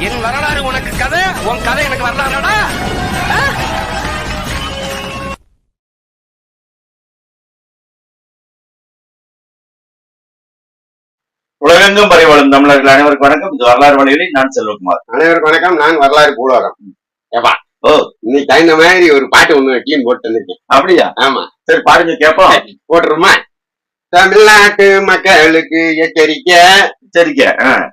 என் வரலாறு உனக்கு கதை உன் கதை எனக்கு வரலாறுடா. உலகெங்கும் பரிவாளும் தமிழர்கள் அனைவருக்கும் வணக்கம். இது வரலாறு வழிகளில் நான் செல்வகுமார். அனைவருக்கும் வணக்கம். நாங்க வரலாறு பூலோகம். ஏப்பா. ஓ. இன்னைக்கு தகுந்த மாதிரி ஒரு பாட்டு ஒண்ணு டீம் போட்டு வந்திருக்கேன் அப்படியா? ஆமா. சரி பாருங்க கேப்போம். போட்டுருமா? தமிழ்நாட்டு மக்களுக்கு எச்சரிக்கை. சரிக்க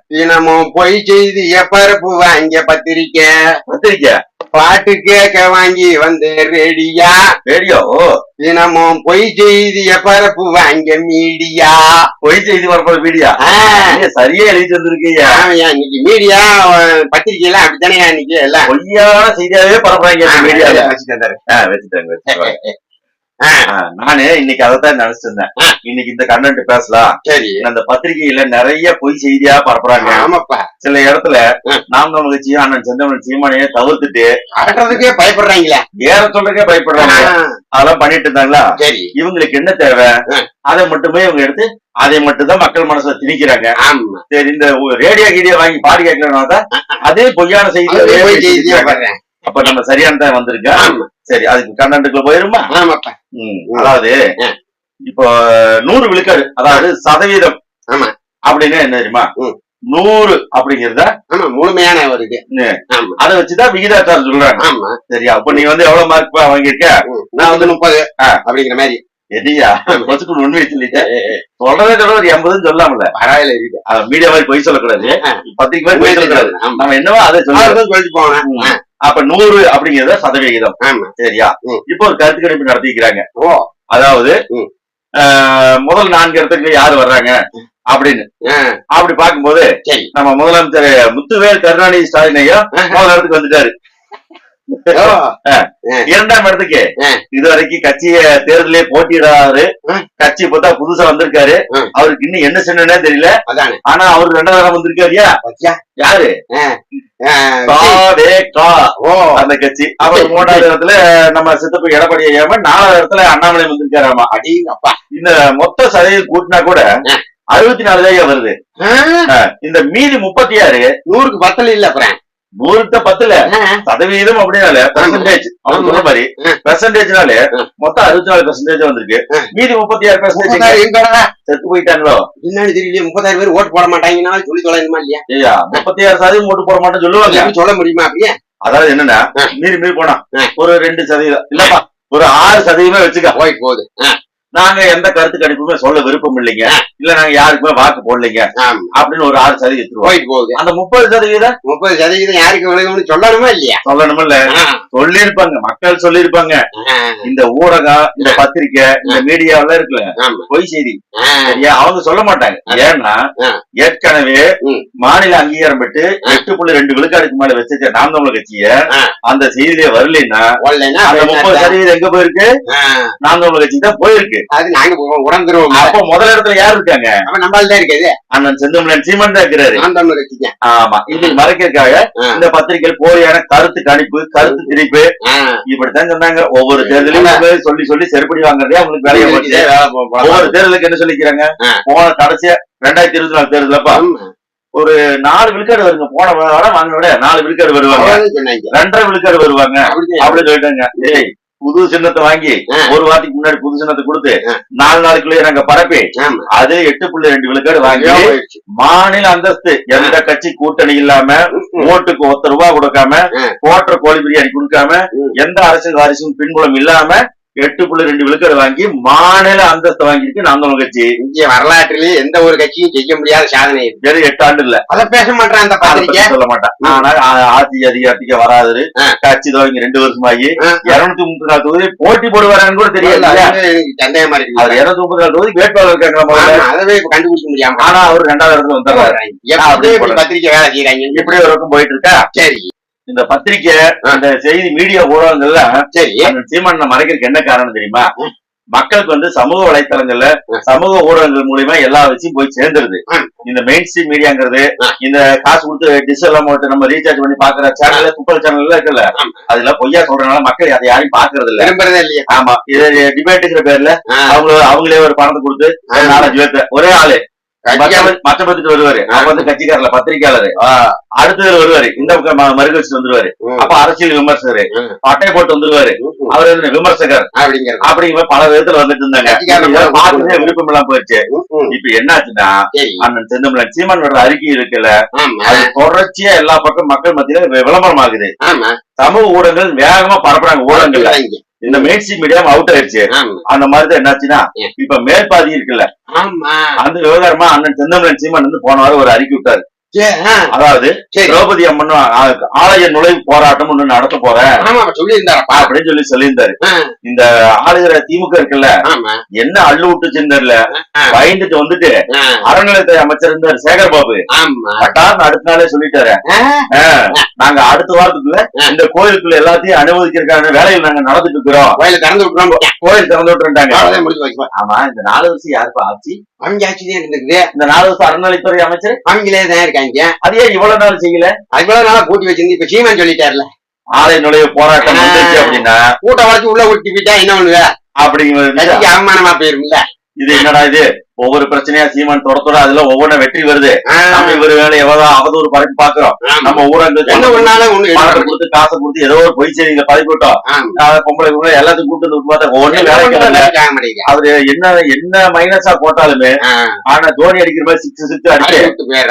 தினமும் பொய் செய்திய பரப்பு வாங்க பத்திரிக்கை. பத்திரிக்கை? பாட்டு கேட்க வாங்கி வந்து ரெடியா. ரேடியோ? தினமும் பொய் செய்திய பரப்பு வாங்க மீடியா. பொய் செய்தி ஆ. நீங்க சரியா எழுதி வந்திருக்கீங்க இன்னைக்கு மீடியா பத்திரிக்கை எல்லாம் அப்படித்தானே இன்னைக்கு எல்லாம். பொய்யான செய்தியாவே பரப்புறாங்க. ஆ, வச்சுட்டாங்க வச்சுட்டாங்க. நானு இன்னைக்கு அதைத்தான் நினைச்சிருந்தேன். இன்னைக்கு இந்த கண்டென்ட் பேசலாம். சரி. அந்த பத்திரிகையில நிறைய பொய் செய்தியா பரப்புறாங்க. ஆமாப்பா. சில இடத்துல தமிழ் கட்சியும் அண்ணன் செந்தமன் சீமானையே தவிர்த்துட்டு அடறதுக்கே பயப்படுறாங்களே. வேற சொல்றதுக்கே பயப்படுறாங்க. அதெல்லாம் பண்ணிட்டு இருந்தாங்களா? சரி. இவங்களுக்கு என்ன தேவை. அதை மட்டுமே இவங்க எடுத்து அதை மட்டும் தான் மக்கள் மனசுல திணிக்கிறாங்க. சரி இந்த ரேடியோ கீடியோ வாங்கி பாடி கேட்கறதுனால அதே பொய்யான செய்தி அப்ப நம்ம சரியான தான் வந்திருக்கோம் சரி அதுக்கு கண்டென்ட்டுக்குள்ள போயிருமா? ஆமாப்பா. அதாவது. இப்போ நூறு விழுக்காடு அதாவது சதவீதம் ஆமா. அப்படின்னா என்ன தெரியுமா. நூறு அப்படிங்கறத முழுமையான ஒரு அதை வச்சுதான் விகிதாச்சாரம் சொல்றாங்க. ஆமா. சரியா? அப்ப நீ வந்து எவ்வளவு மார்க் வாங்கியிருக்க. நான் வந்து முப்பது. அப்படிங்கிற மாதிரி. எதியா கொச்சுக்கு உண்மையை சொல்லிட்டேன் சொல்றதே சொல்ல ஒரு எண்பதுன்னு சொல்லாமல பரவாயில்ல மீடியா மாதிரி பொய் சொல்லக்கூடாது. பத்திரிக்கை மாதிரி பொய் சொல்லக்கூடாது. நம்ம என்னவோ அதை சொல்லிட்டு போனேன் அப்ப நூறு அப்படிங்கறத சதவிகிதம். ஆமா. சரியா. இப்போ ஒரு கருத்து கணிப்பு நடத்திக்கிறாங்க. அதாவது முதல் நான்கு இடத்துக்கு யாரு வர்றாங்க? அப்படின்னு. அப்படி பார்க்கும்போது சரி. நம்ம முதலமைச்சர் முத்துவேல் கருணாநிதி ஸ்டாலின் ஐயா முதல் இடத்துக்கு வந்துட்டாரு. இரண்டாம் இடத்துக்கு. ஆ. இதுவரைக்கும் கட்சிய தேர்தலே போட்டியிடாரு. கட்சி பார்த்தா புதுசா வந்திருக்காரு. அவருக்கு இன்னும் என்ன சொன்னே தெரியல. அதானே. ஆனா அவரு ரெண்டாவது வந்திருக்காருயா? யாரு? அந்த கட்சி. அப்புறம் மூணாவது இடத்துல நம்ம சித்தப்பு எடப்பாடி ஐயாம நாலாவது இடத்துல அண்ணாமலை வந்திருக்காராமா? அடி அப்பா. இந்த மொத்த சதவீதம் கூட்டினா கூட. அறுபத்தி நாலு தான் வருது. இந்த மீதி முப்பத்தி ஆறு நூறுக்கு பத்தல இல்ல அப்புறம். நூறுக்கு பத்துல சதவீதம் அப்படின்னால பெர்சன்டேஜ். சொல்ற மாதிரி. பெர்சன்டேஜ்னால. மொத்தம் அறுபத்தி நாலு பெர்சன்டேஜ் வந்திருக்கு. மீதி முப்பத்தி ஆறு பெர்சன்டேஜ்? செத்து போயிட்டாங்களோ என்னன்னு தெரியல முப்பதாயிரம் பேர் ஓட்டு போட மாட்டாங்கன்னா சொல்லி தொலைணுமா இல்லையா ஐயா முப்பத்தி ஆறு சதவீதம் ஓட்டு போட மாட்டேன்னு சொல்லுவாங்க சொல்ல முடியுமா அப்படியே அதாவது என்னன்னா. மீறி மீறி போனா. ஒரு ரெண்டு சதவீதம் இல்லப்பா ஒரு ஆறு சதவீதமே வச்சுக்க போயிட்டு போகுது நாங்க எந்த கருத்து கணிப்புமே சொல்ல விருப்பம் இல்லைங்க. இல்ல நாங்க யாருக்குமே வாக்கு போடலைங்க. அப்படின்னு ஒரு ஆறு சதவீதம் போயிட்டு போகுது. அந்த முப்பது சதவீதம்? முப்பது சதவீதம் யாருக்கு விழுகும்னு சொல்லணுமா இல்லையா? சொல்லணுமில்ல ஆ, சொல்லிருப்பாங்க மக்கள் சொல்லிருப்பாங்க இந்த ஊடகம் இந்த பத்திரிக்கை இந்த மீடியாவெல்லாம் இருக்குல்ல. பொய் செய்தி. அவங்க சொல்ல மாட்டாங்க. ஏன்னா. ஏற்கனவே. மாநில அங்கீகாரம் பெற்று. எட்டு புள்ளி ரெண்டு விழுக்காடுக்கு மேல வச்சிருக்க நாம் தமிழர் கட்சிய. அந்த செய்தியிலே வரலைன்னா முப்பது? சதவீதம் எங்க போயிருக்கு? நாம் தமிழர் கட்சி தான் போயிருக்கு. அது நாங்க உ- உணர்ந்துருவோம் அப்ப முதல் இடத்துல யார் இருக்காங்க? அப்ப நம்மளால தான் இருக்குது. அண்ணன் செந்தமிழன் சீமன் தான் இருக்கிறாரு. நான் தமிழ் வச்சுக்கேன் ஆமா. இது மறைக்கிறதுக்காக ஆ. இந்த பத்திரிகை போலியான கருத்து கணிப்பு கருத்து திரிப்பு இப்படித்தான் சொன்னாங்க. ஒவ்வொரு தேர்தலையும் சொல்லி சொல்லி செருப்படி வாங்குறதே அவங்களுக்கு வேலையை போச்சு. ஒவ்வொரு தேர்தலுக்கு என்ன சொல்லிக்கிறாங்க. போன கடைசியா ரெண்டாயிரத்தி இருபத்தி நாலு தேர்தலப்பா. ஒரு நாலு விழுக்காடு வருங்க. போன வாங்கின விட நாலு விழுக்காடு வருவாங்க. ரெண்டரை விழுக்காடு வருவாங்க. அப்படி அப்படின்னு சொல்லிட்டாங்க புது சின்னத்தை வாங்கி. ஒரு வாரத்துக்கு முன்னாடி புது சின்னத்தை கொடுத்து. நாலு நாளுக்குள்ளேயே நாங்க பரப்பி அது எட்டு புள்ளி ரெண்டு விழுக்காடு வாங்கி. மாநில அந்தஸ்து எந்த கட்சி கூட்டணி இல்லாம ஓட்டுக்கு ஒத்த ரூபா கொடுக்காம. கோட்டர கோழி பிரியாணி கொடுக்காம. எந்த அரசியல் வாரிசும் பின்புலம் இல்லாம எட்டு புள்ளி ரெண்டு விழுக்காடு வாங்கி மாநில அந்தஸ்து வாங்கியிருக்கு நாம் தமிழ் கட்சி. இந்திய வரலாற்றிலேயே எந்த ஒரு கட்சியும் செய்ய முடியாத சாதனை. வெறும் எட்டு ஆண்டு இல்ல. அத பேச மாட்டான் அந்த பத்திரிக்கை. சொல்ல மாட்டேன். ஆனா ஆட்சி அதிகாரத்துக்கு வராது. கட்சி துவங்கி ரெண்டு வருஷமாகி. இருநூத்தி முப்பத்தி நாலு தொகுதி போட்டி போடுவாரான்னு கூட தெரியல. சந்தேகமா இருக்கு. அவர் இருநூத்தி முப்பத்தி நாலு தொகுதி வேட்பாளர் இருக்காங்க அதவே இப்ப கண்டுபிடிக்க முடியாம. ஆனா அவர் ரெண்டாவது இடத்துல வந்துடுறாரு. பத்திரிக்கை வேலை செய்யறாங்க இப்படி ஒரு பக்கம் போயிட்டு இருக்கா? சரி. இந்த பத்திரிக்கை அந்த செய்தி மீடியா ஊடகங்கள்ல சரி. சீமானை மறைக்கிறதுக்கு என்ன காரணம் தெரியுமா? மக்களுக்கு வந்து சமூக வலைத்தளங்கள்ல சமூக ஊடகங்கள் மூலியமா எல்லா விஷயம் போய் சேர்ந்துருது. இந்த மெயின் ஸ்ட்ரீம் மீடியாங்கிறது. இந்த காசு கொடுத்து டிஷ் எல்லாம் போட்டு நம்ம ரீசார்ஜ் பண்ணி பாக்குற சேனல்ல குப்பல் சேனல் இருக்குல்ல. அதுல பொய்யா சொல்றதுனால மக்கள் அதை யாரையும் பாக்குறது இல்ல. ஆமா. இது டிபேட்டுங்கிற பேர்ல அவங்க அவங்களே ஒரு பணத்தை கொடுத்து. நாலஞ்சு பேர்த்த ஒரே ஆளு. மற்ற வருவாரு. அப்ப வந்து கட்சிக்காரல பத்திரிக்கையாளரு ஆ, அடுத்தது வருவாரு. இந்த மறுக்க வச்சுட்டு வந்துருவாரு. அப்ப அரசியல் விமர்சகரு. பட்டை போட்டு வந்துருவாரு. அவர் வந்து விமர்சகர். அப்படிங்கிற பல விதத்துல வந்துட்டு இருந்தாங்க. பார்க்கவே விருப்பம் எல்லாம் போயிடுச்சு. இப்ப என்னாச்சுன்னா அண்ணன் செந்தமிழன் சீமான் விடுற அறிக்கை இருக்குல்ல? அது தொடர்ச்சியா எல்லா பக்கம் மக்கள் மத்தியில விளம்பரம் ஆகுது. சமூக ஊடகங்கள் வேகமா பரப்புறாங்க ஊடகங்கள்ல. சொல்றாங்க. இந்த ஸ்ட்ரீம் மீடியா அவுட் ஆயிடுச்சு. அந்த மாதிரிதான் என்னாச்சுன்னா. இப்ப மேல்பாதி இருக்குல்ல அந்த விவகாரமா அண்ணன் செந்தமிழன் சீமான் வந்து போன வாரம் ஒரு அறிக்கை விட்டாரு. அதாவது திரௌபதி அம்மன் ஆலய நுழைவு போராட்டம் ஒண்ணு நடத்த போறேன். அப்படின்னு சொல்லி சொல்லியிருந்தாரு. இந்த ஆளுகிற திமுக இருக்குல்ல ஆமா. என்ன அள்ளு விட்டுச்சுன்னு தெரியல. பயந்துட்டு வந்துட்டு அறநிலையத்துறை அமைச்சர் இருந்தார் சேகர் பாபு ஆமா. கட்டார்னு அடுத்த நாளே சொல்லிட்டாரு. நாங்க அடுத்த வாரத்துக்குள்ள. இந்த கோயிலுக்குள்ள எல்லாத்தையும் அனுமதிக்கிறதுக்கான வேலையில் நாங்க நடந்துட்டு இருக்கிறோம். கோயில திறந்து விட்டுறோம் கோயில் திறந்து வைப்போம் ஆமா இந்த நாலு வருஷம் யாருப்பா ஆச்சு அவங்க இந்த நாலு வருஷம் அறநிலைத்துறை அமைச்சர்? அவங்களே தான் இருக்காங்க அது இவ்வளவு நாள் செய்யல? அவ்வளவு நாளா கூட்டி வச்சிருந்து இப்ப சீமான் சொல்லிட்டாருல. ஆலய நுழைவு போராட்டம் அப்படின்னா? கூட்ட வளர்ச்சி உள்ள விட்டு போயிட்டா என்ன பண்ணுவ? அப்படிங்கிறது அவமானமா போயிரும்ல. இது என்னடா இது? ஒவ்வொரு பிரச்சனையா சீமான் தொட தொட அதுல ஒவ்வொன்றும் வெற்றி வருது. நம்ம இவரு வேலை எவ்வளவு அவதூறு பரப்பி பாக்குறோம். நம்ம ஊரங்க பணத்தை கொடுத்து காசை கொடுத்து ஏதோ ஒரு பொய் ஆமா. ஆஹ் பொம்பளை பொம்பளை எல்லாத்தையும் கூட்டு வந்து பார்த்தா ஒண்ணு வேலைக்கு. அவரு என்ன என்ன மைனஸா போட்டாலுமே ஆனா தோனி அடிக்கிற மாதிரி சிக்ஸ் சிக்ஸ் அடி அடிச்சு.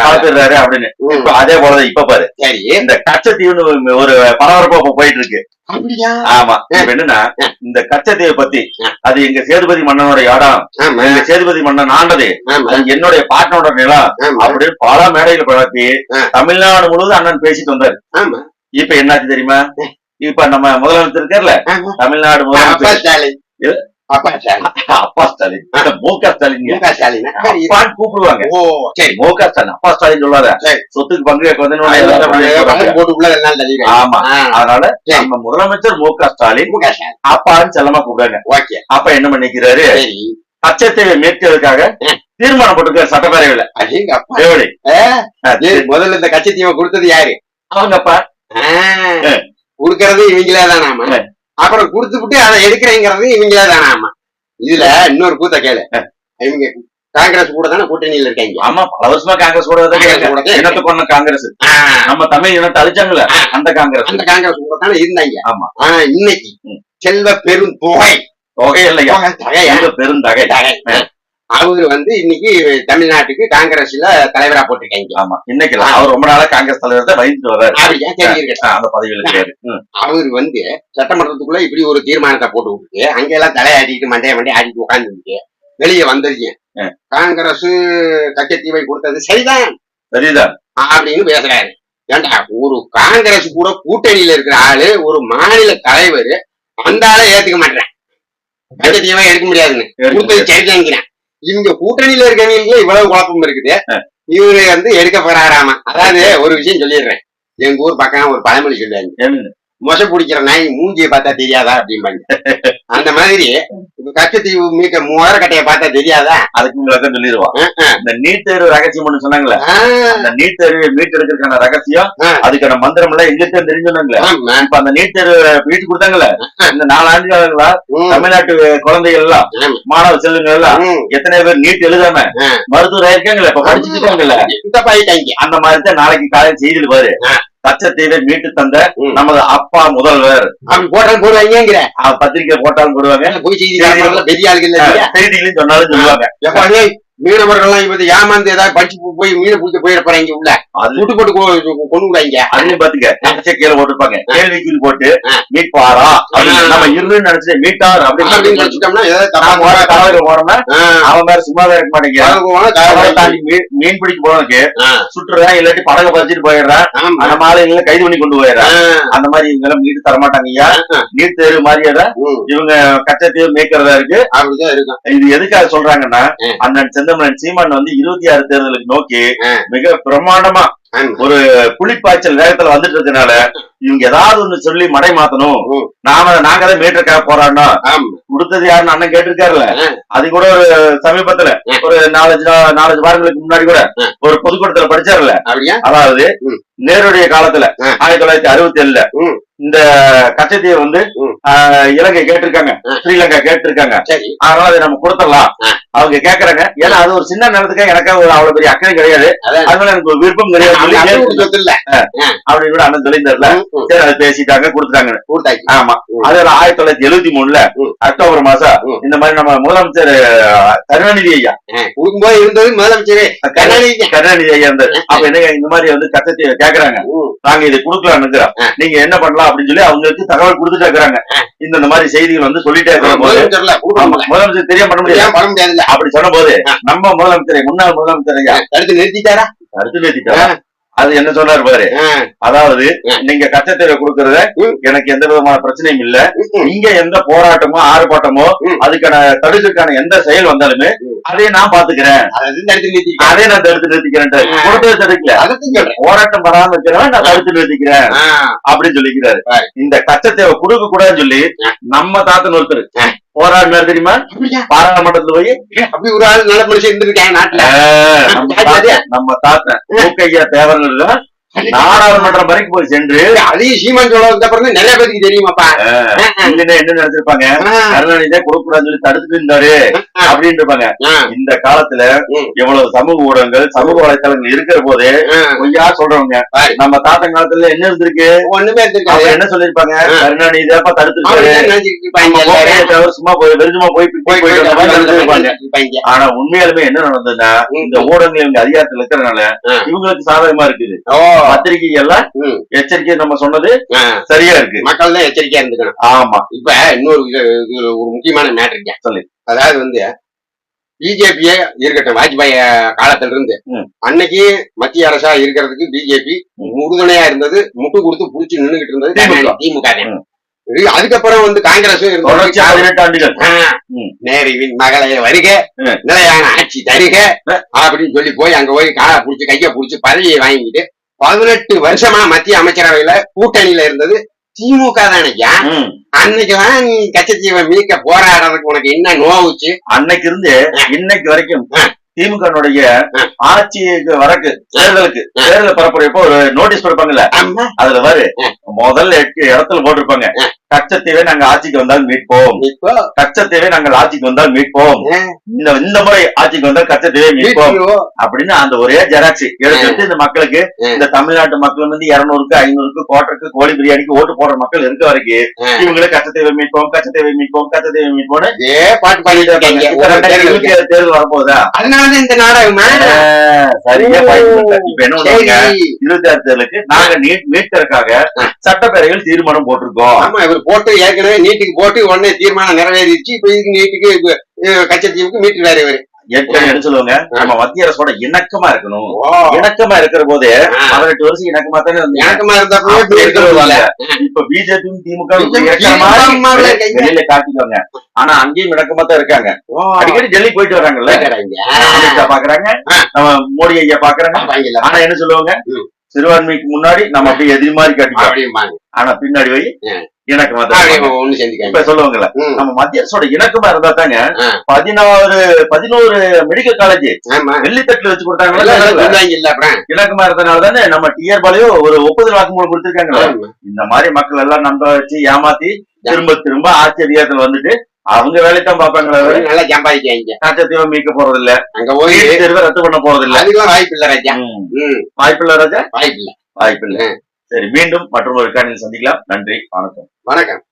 பாத்துறாரு அப்படின்னு. இப்ப அதே போலதான் இப்ப பாரு. சரி. இந்த கச்சத்தீவுன்னு ஒரு பரபரப்பா போயிட்டு இருக்கு ஆமா. என்னன்னா இந்த கச்சத்தீவை பத்தி. அது எங்க சேதுபதி மன்னனோட இடம். எங்க சேதுபதி மன்னன் ஆண்டது. என்னுடைய பாட்டனோட நிலம் அப்படின்னு பல மேடைகள் பழப்பி. தமிழ்நாடு முழுவதும் அண்ணன் பேசிட்டு வந்தாரு. ஆமா. இப்ப என்னாச்சு தெரியுமா? இப்ப நம்ம முதலமைச்சர் இருக்கார்ல. தமிழ்நாடு முதலமைச்சர்? அப்பா ஸ்டாலின். அப்பா ஸ்டாலின். இந்த மு க ஸ்டாலின் மு க ஸ்டாலின். சரி. அப்பான்னு கூப்பிடுவாங்க. ஓ சரி. மு க ஸ்டாலின் அப்பா ஸ்டாலின் சொல்லாத சரி. சொத்துக்கு பங்கு. போட்டு உள்ள. ஆமா. அதனால. நம்ம முதலமைச்சர் மு க ஸ்டாலின் மு க ஸ்டாலின். அப்பான்னு செல்லமா கூப்பிடுறாங்க. ஓகே. அப்ப என்ன பண்ணிக்கிறாரு? சரி பச்சைத்தேவை மீட்கிறதுக்காக. தீர்மானம் போட்டிருக்காரு சட்டப்பேரவையில. முதல்ல இந்த கட்சித்தீவை கொடுத்தது யாரு? அவங்க அப்பா ஆ, ஆ. கொடுக்கறது இவங்களே தானாமா. அப்புறம் கொடுத்துவிட்டு அதை எடுக்கிறேங்கிறது இவங்களே தானாமா? இதுல இன்னொரு கூத்த கேளு. இவங்க காங்கிரஸ் கூட தானே கூட்டணியில இருக்காங்க? ஆமா பல வருஷமா காங்கிரஸ் கூட இனத்துக்கு ஒண்ணு காங்கிரஸ். நம்ம தமிழ் இனத்தை அழிச்சாங்கல்ல. அந்த காங்கிரஸ். அந்த காங்கிரஸ் கூட தானே இருந்தாங்க. ஆமா. ஆனா இன்னைக்கு. செல்வ பெரும் தொகை பெருந்தகை? தொகை. அவரு வந்து இன்னைக்கு தமிழ்நாட்டுக்கு காங்கிரஸ்ல தலைவரா போட்டிருக்காங்க. ஆமா. இன்னைக்கு. அவர் ரொம்ப நாளா காங்கிரஸ் தலைவர் தான் வகிட்டு வர்றாரு. அவர் வந்து சட்டமன்றத்துக்குள்ள இப்படி ஒரு தீர்மானத்தை போட்டு விட்டுட்டு அங்கெல்லாம் தலையாடிட்டு மண்டைய மண்டைய ஆடிட்டு உட்காந்துருக்கு வெளியே வந்துருக்கீங்க. காங்கிரஸ் கச்சத்தீவை கொடுத்தது சரிதான். சரிதான். அப்படின்னு பேசுறாரு. ஏன்டா ஒரு காங்கிரஸ் கூட கூட்டணியில இருக்கிற ஆளு ஒரு மாநில தலைவர் அந்த ஆளை ஏத்துக்க மாட்டேன் கச்சத்தீவை எடுக்க முடியாதுன்னு. சரிதாங்கிறேன் இவங்க கூட்டணியில இருக்கவங்களுக்கு இவ்வளவு குழப்பம் இருக்குது. இவரு வந்து எடுக்க போறாராமா? அதாவது ஒரு விஷயம் சொல்லிடுறேன். எங்க ஊர் பக்கம் ஒரு பழமொழி சொல்லுவாங்க? மொசை பிடிக்கிற நாய் மூஞ்சியை பார்த்தா தெரியாதா அப்படிம்பாங்க. அந்த மாதிரி கச்சத்தீவு மீக்க முகர கட்டைய பார்த்தா தெரியாதா அதுக்கு ஆ, ஆ. இந்த நீட் தேர்வு ரகசியம் ஒண்ணு சொன்னாங்களே அந்த நீட் தேர்வை மீட்டெடுக்கிறதுக்கான ரகசியம். அதுக்கான மந்திரம் எல்லாம் எங்கிட்ட தெரிஞ்சுனாங்களே. இப்ப அந்த நீட் தேர்வு வீட்டு கொடுத்தாங்கல்ல இந்த நாலு ஆண்டுகளா ம், தமிழ்நாட்டு குழந்தைகள் எல்லாம். மாணவ செல்வங்கள் எல்லாம். எத்தனை பேர் நீட் எழுதாம. மருத்துவர் ஆயிருக்காங்கல்ல இப்ப படிச்சுட்டு இருக்காங்கல்ல அந்த மாதிரி தான் நாளைக்கு காலையில் செய்தியில் பாரு. கச்சத்தீவை மீட்டு தந்த. நமது அப்பா முதல்வர். போட்டாலும் போடுவாங்கிற அவன் பத்திரிக்கை போட்டாலும் போடுவாங்க. பெரிய செய்தியிலும் சொன்னாலும் சொல்லுவாங்க. மீனவர்கள்லாம் இப்ப ஏமாந்து ஏதாவது படிச்சு போய் மீனை பிடிக்க போயிட போறாங்க உள்ள. அது சுட்டு போட்டு கொண்டு விடாங்க அதுலயும் பாத்துக்க கீழே போட்டிருப்பாங்க. கேள்விக்குறி போட்டு. மீட்பாரா. நம்ம இருன்னு நினைச்சு மீட்டார் அப்படின்னு நினைச்சிட்டோம்னா ஏதாவது கடலுக்கு போறோம்னா அவன் வேற சும்மாவே இருக்க மாட்டேங்க. கடவுளை மீன் பிடிக்க போனதுக்கு. சுட்டுறான் இல்லாட்டி படகை பறிச்சுட்டு போயிடுறான். அந்த மாலையில கைது பண்ணி கொண்டு போயிடுறான் அந்த மாதிரி இவங்க எல்லாம் மீட்டு தர மாட்டாங்க ஐயா. நீட் தேர்வு மாதிரியே ம், இவங்க கச்சத்தீவு மேய்க்கிறதா இருக்கு. இது எதுக்காக சொல்றாங்கன்னா ஆ. அண்ணன் செந்தமலன் சீமான் வந்து இருபத்தி ஆறு தேர்தலுக்கு நோக்கி. மிக பிரம்மாண்டமா ஆமா. ஒரு புலிப்பாய்ச்சல் வேகத்துல வந்துட்டு இருக்கனால இவங்க ஏதாவது ஒண்ணு சொல்லி மடை மாத்தணும். நாம நாங்க தான் மீட்டருக்காக போராடணும். கொடுத்தது யாருன்னு அண்ணன் கேட்டிருக்காருல்ல. அது கூட ஒரு சமீபத்துல. ஒரு நாலஞ்சு நாலஞ்சு வாரங்களுக்கு முன்னாடி கூட. ஒரு பொதுக்கூட்டத்துல படிச்சாருல்ல அப்படியா அதாவது. நேருடைய காலத்துல. ஆயிரத்தி தொள்ளாயிரத்தி அறுபத்தி ஏழுல. இந்த கச்சத்தீவை வந்து இலங்கை கேட்டிருக்காங்க. ஸ்ரீலங்கா கேட்டிருக்காங்க சரி அதனால அதை நம்ம கொடுத்துடலாம். அவங்க கேக்குறாங்க. ஏன்னா அது ஒரு சின்ன நிலத்துக்கு எனக்கு ஒரு அவ்வளவு பெரிய அக்கறை கிடையாது. அதான். அதனால எனக்கு ஒரு விருப்பம் கிடையாது அது இல்ல அப்படின்னு கூட அண்ணன் ம். சரி அதை பேசிட்டாங்க கொடுத்துட்டாங்க. ஆமா. ம். அதுல ஆயிரத்தி தொள்ளாயிரத்தி எழுபத்தி மூணுல. அக்டோபர் மாசம். இந்த மாதிரி நம்ம முதலமைச்சர் கருணாநிதி ஐயா. கொடுக்கும்போது இருந்தது முதலமைச்சர். கருணாநிதி கருணாநிதி ஐயா இருந்தாரு. அப்ப என்னங்க இந்த மாதிரி வந்து கட்டத்தை கேக்குறாங்க. நாங்க இதை கொடுக்கலாம்னு இருக்கிறோம். ஆ. நீங்க என்ன பண்ணலாம் அப்படின்னு சொல்லி அவங்களுக்கு தகவல் கொடுத்துட்டு இருக்கிறாங்க. இந்த மாதிரி செய்திகள் வந்து சொல்லிட்டே இருக்கிற முதலமைச்சர் தெரிய பண்ண முடியாது. பண்ண முடியாதுல்ல. அப்படி சொன்ன போது. நம்ம முதலமைச்சரை முன்னாள் முதலமைச்சர் தடுத்து நிறுத்திட்டாரா அடுத்து நிறுத்திட்டாரு அது என்ன சொன்னாரு பாரு. அதாவது. நீங்க கச்சத்தீவை கொடுக்கறத. எனக்கு எந்த விதமான பிரச்சனையும் இல்ல. இங்க எந்த போராட்டமோ ஆர்ப்பாட்டமோ. அதுக்கான தடுக்கிறதுக்கான எந்த செயல் வந்தாலுமே. அதை நான் பாத்துக்கிறேன் அதை தடுத்து நான் தடுத்து நிறுத்திக்கிறேன். கொடுத்தது தடுக்கல போராட்டம் வராம இருக்கிறவன் நான் தடுத்து நிறுத்திக்கிறேன். அப்படின்னு சொல்லிக்கிறாரு. இந்த கச்சத்தேவை கொடுக்க கூடாதுன்னு சொல்லி. நம்ம தாத்தன் ஒருத்தர். போராடினார் தெரியுமா? பாராளுமன்றத்துல போய் அப்படி ஒரு ஆள் நல்ல மனுஷன் இருந்திருக்காங்க நாட்டுல நம்ம? தாத்தன் தேவர்கள் நாடாளுமன்றம் வரைக்கும் போய் சென்று அதையும் சீமான் சொல்ல வந்த பிறகு நிறைய பேருக்கு தெரியுமாப்பா? என்ன நினைச்சிருப்பாங்க? கருணாநிதியை கொடுக்க கூடாதுன்னு சொல்லி தடுத்துட்டு இருந்தாரு அப்படின்னு இருப்பாங்க. இந்த காலத்துல. எவ்வளவு சமூக ஊடகங்கள் சமூக வலைத்தளங்கள் இருக்கிற போது பொய்யா சொல்றவங்க. நம்ம தாத்தன் காலத்துல என்ன இருந்திருக்கு? ஒண்ணுமே அவங்க இருந்திருக்காது என்ன சொல்லிருப்பாங்க. கருணாநிதி அப்ப தவிர சும்மா போய் வெறுமா போய் போய். ஆனா உண்மையாலுமே என்ன நடந்ததுன்னா. இந்த ஊடகங்கள் இவங்க அதிகாரத்துல இருக்கிறனால ஆ. இவங்களுக்கு சாதகமா இருக்குது. ஓ பத்திரிகை எல்லாம் ம். எச்சரிக்கை நம்ம சொன்னது. சரியா இருக்கு மக்கள் தான் எச்சரிக்கையா இருந்துக்கணும் ஆமா இப்ப இன்னொரு ஒரு முக்கியமான இருக்கேன் சொல்லு. அதாவது வந்து பிஜேபியே இருக்கட்டும் வாஜ்பாய் காலத்துல இருந்து. அன்னைக்கு மத்திய அரசா இருக்கிறதுக்கு பிஜேபி உறுதுணையா இருந்தது முட்டு கொடுத்து புடிச்சு நின்னுகிட்டு இருந்தது திமுக. அதுக்கப்புறம் வந்து ம். நேருவின் மகளை வருக. நிலையான ஆட்சி தருக. அப்படின்னு சொல்லி போய் அங்க போய் காலை புடிச்சு கைய புடிச்சு பதவியை வாங்கிட்டு பதினெட்டு வருஷமா மத்திய அமைச்சரவையில கூட்டணியில இருந்தது. திமுக தானையா. அன்னைக்குதான் நீ கச்சத்தீவை மீட்க போராடுறதுக்கு உனக்கு என்ன நோவுச்சு அன்னைக்கு இருந்து இன்னைக்கு வரைக்கும். திமுகனுடைய. ஆட்சிக்கு வரக்கு தேர்தலுக்கு தேர்தல் பரப்புறப்போ ஒரு நோட்டீஸ் கொடுப்பாங்கல்ல? அதுல ஆ. முதல்ல இடத்துல போட்டிருப்பாங்க. கச்சத்தீவை நாங்க ஆட்சிக்கு வந்தால் மீட்போம். கச்சத்தீவை நாங்கள் ஆட்சிக்கு வந்தால் மீட்போம். இந்த இந்த முறை ஆட்சிக்கு வந்தால் கச்சத்தீவை மீட்போம். அப்படின்னு அந்த ஒரே ஜெராக்ஸ் எடுத்துட்டு இந்த மக்களுக்கு. இந்த தமிழ்நாட்டு மக்கள் வந்து இருநூறுக்கு ஐநூறுக்கு கோட்டருக்கு கோழி பிரியாணிக்கு ஓட்டு போடுற மக்கள் இருக்க வரைக்கும். இவங்களே கச்சத்தீவை மீட்போம் கச்சத்தீவை மீட்போம் கச்சத்தீவை மீட்போம்னு பாட்டு பாடிட்டு தேர்தல் வரப்போகுதா? அதனாலதான் இந்த நாடகமா சரியா. இப்ப என்ன இருபத்தி ஆறு தேர்தலுக்கு நாங்க நீட் மீட்கறதுக்காக சட்டப்பேரவையில் தீர்மானம் போட்டிருக்கோம். போட்டு ஏற்கனவே நீட்டுக்கு போட்டு உடனே தீர்மானம் நிறைவேறிடுச்சு இப்ப இதுக்கு நீட்டுக்கு கச்சத்தீவுக்கு மீட்டு வேற என்ன சொல்லுவாங்க நம்ம மத்திய அரசோட இணக்கமா இருக்கணும் இணக்கமா இருக்கிற போதே. பதினெட்டு வருஷம் இணக்கமா தானே இணக்கமா இருக்கிறது இப்ப திமுக. வெளியில காட்டிக்குவாங்க ஆனா அங்கேயும் இணக்கமா தான் இருக்காங்க அடிக்கடி டெல்லி போயிட்டு. அமித்ஷா பாக்குறாங்க. நம்ம மோடி ஐயா பாக்குறாங்க. ஆனா என்ன சொல்லுவாங்க. சிறுபான்மைக்கு முன்னாடி நம்ம அப்படியே எதிரி மாதிரி அப்படிம்பாங்க. ஆனா பின்னாடி போய். இணக்கமா. ஒண்ணு சொல்லுவாங்கல்ல நம்ம மத்திய அரசோட இணக்கமா இருந்தா தாங்க. பதினாறு பதினோரு மெடிக்கல் காலேஜ். வெள்ளித்தட்டுல வச்சு கொடுத்தாங்களா இல்ல. இணக்கமா இருந்தனால தானே நம்ம டிஆர் ஒரு ஒப்புதல் வாக்குமூலம் கொடுத்திருக்காங்க. இந்த மாதிரி மக்கள் எல்லாம் நம்ப வச்சு ஏமாத்தி திரும்ப திரும்ப ஆட்சி அதிகாரத்துல வந்துட்டு அவங்க வேலைத்தான் பாப்பாங்களே நல்லா சம்பாதிக்காங்க. கச்சத்தீவம் மீட்க போறது இல்ல அங்க போய் ரத்து பண்ண போறது இல்ல அதுக்கெல்லாம் வாய்ப்பு இல்ல ராஜா. ம், வாய்ப்பில்ல ராஜா வாய்ப்பு இல்ல வாய்ப்பில்லை சரி மீண்டும் மற்றும் ஒரு சந்திக்கலாம். நன்றி வணக்கம். வணக்கம்.